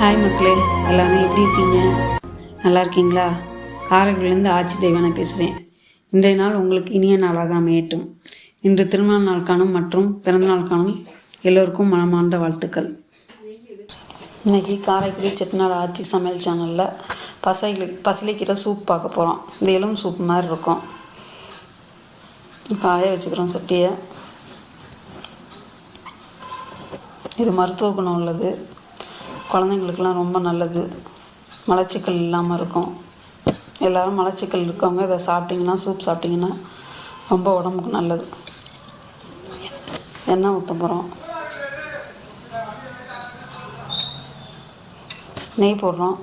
Hi மக்களே எல்லாமே எப்படி இருக்கீங்க? நல்லா இருக்கீங்களா? காரைக்குடிலேருந்து ஆட்சி தெய்வானை பேசுகிறேன் இன்றைய நாள் உங்களுக்கு இனிய நாளாக அமையட்டும். இன்று திருமண நாள் காணும் மற்றும் பிறந்தநாள் காணும் எல்லோருக்கும் மனமார்ந்த வாழ்த்துக்கள். இன்றைக்கி காரைக்குடி செட்டிநாடு ஆட்சி சமையல் சேனலில் பசைகளை பசலிக்கீரை சூப் பார்க்க போகிறோம் இந்த எலும்பு சூப் மாதிரி இருக்கும். காய வச்சுக்கிறோம் சட்டியை. இது மருத்துவ குணம் உள்ளது. குழந்தைங்களுக்கெல்லாம் ரொம்ப நல்லது. மலச்சிக்கல் இல்லாமல் இருக்கும். எல்லோரும் மலச்சிக்கல் இருக்கவங்க இதை சாப்பிட்டிங்கன்னா சூப் சாப்பிட்டிங்கன்னா ரொம்ப உடம்புக்கு நல்லது. எண்ணெய் ஊற்ற போகிறோம் நெய் போடுறோம்.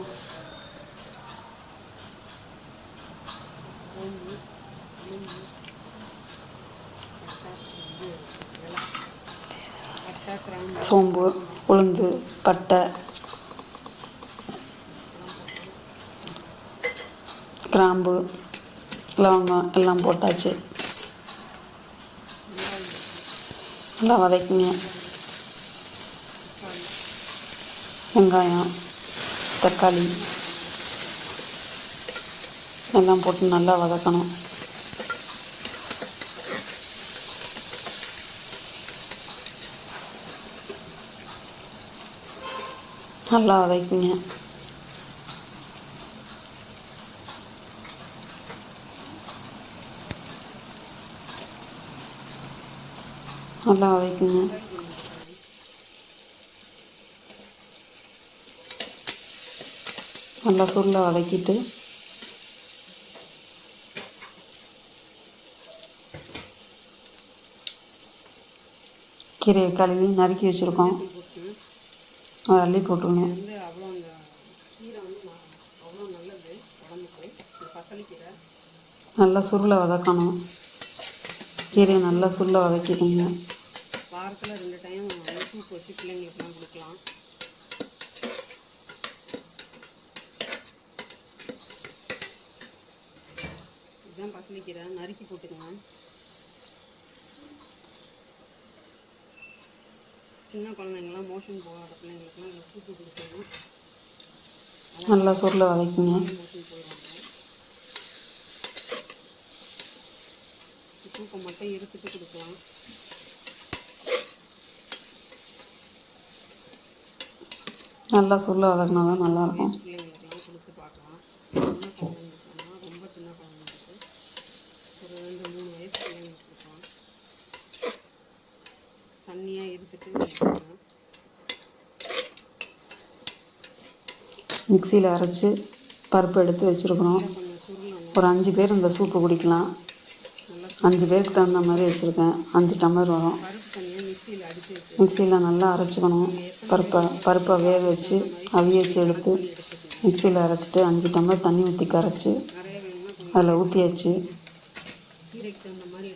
சோம்பு உளுந்து பட்டை கிராம்பு லவங்கம் எல்லாம் போட்டாச்சு. நல்லா வதக்கிங்க. வெங்காயம் தக்காளி எல்லாம் போட்டு நல்லா வதக்கணும். நல்லா வதக்குங்க. நல்லா வதக்குங்க நல்லா சுருளை வதக்கிட்டு கீரையை கழுவி நறுக்கி வச்சுருக்கோம். அதை அள்ளி போட்டுருங்க. நல்லா சுருளை வதக்கணும். கீரையை நல்லா சுருளை வதக்கிக்கோங்க வாரத்தில் ரெண்டு டைம் சூப் வச்சு பிள்ளைங்களுக்குலாம் கொடுக்கலாம். இதுதான் பசலிக்கீரை. நறுக்கி போட்டுக்கோங்க சின்ன குழந்தைங்களாம் மோஷன் போகாத பிள்ளைங்களுக்குலாம் இந்த சூப்பு கொடுக்கணும். நல்லா சுருளை வதக்கிங்க. சூப்பை மட்டும் எடுத்துட்டு கொடுக்கலாம் நல்லா சுருளை வதக்கினா தான் நல்லாயிருக்கும் பிள்ளைங்களுக்கெல்லாம் கொடுத்து பார்க்கலாம் சின்ன குழந்தைங்களுக்குனா ரொம்ப சின்ன குழந்தைங்களுக்கு ஒரு ரெண்டு மூணு வயசு நல்லா சொல்ல வளர்னா தான் நல்லாயிருக்கும். மிக்சியில் அரைச்சி பருப்பு எடுத்து வச்சுருக்குறோம் ஒரு அஞ்சு பேர் இந்த சூப்பு குடிக்கலாம். அஞ்சு பேருக்கு தகுந்த மாதிரி வச்சுருக்கேன். அஞ்சு டம்ளர் வரும். மிக்சியில் நல்லா அரைச்சிக்கணும். பருப்பை பருப்பை வேக வச்சு அவிய வச்சு எடுத்து மிக்சியில் அரைச்சிட்டு அஞ்சு டம்ளர் தண்ணி ஊற்றி கரைச்சி அதில் ஊற்றியாச்சு மாதிரி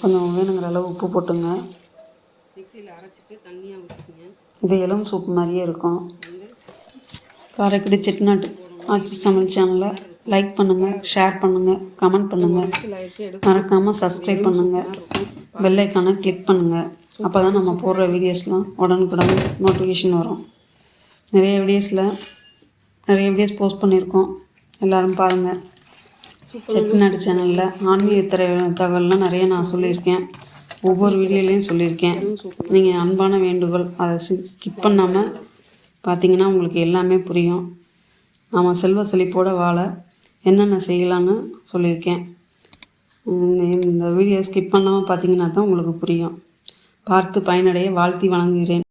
கொஞ்சம் வேணுங்கிற அளவு உப்பு போட்டுங்க. அரைச்சிட்டு இது எலும்பு சூப் மாதிரியே இருக்கும். காரைக்குடி செட்டிநாட்டு ஆச்சு சமையல் லைக் பண்ணுங்கள் ஷேர் பண்ணுங்கள் கமெண்ட் பண்ணுங்கள் மறக்காமல் சப்ஸ்கிரைப் பண்ணுங்கள் வெள்ளைக்கான கிளிக் பண்ணுங்கள் அப்போ தான் நம்ம போடுற வீடியோஸ்லாம் உடனுக்குடன் நோட்டிஃபிகேஷன் வரும். நிறைய வீடியோஸில் நிறைய வீடியோஸ் போஸ்ட் பண்ணியிருக்கோம் எல்லாரும் பாருங்கள் செட்டிநாடு சேனலில் ஆன்மீக தகவல்லாம் நிறைய நான் சொல்லியிருக்கேன். ஒவ்வொரு வீடியோலையும் சொல்லியிருக்கேன். நீங்கள் அன்பான வேண்டுகோள் அதை ஸ்கிப் பண்ணாமல் பார்த்தீங்கன்னா உங்களுக்கு எல்லாமே புரியும். நாம் செல்வ செழிப்போடு வாழ என்னென்ன செய்யலான்னு சொல்லியிருக்கேன். இந்த- வீடியோ ஸ்கிப் பண்ணாமல் பார்த்தீங்கன்னா தான் உங்களுக்கு புரியும். பார்த்து பயனடைய வாழ்த்தி வணங்குகிறேன்.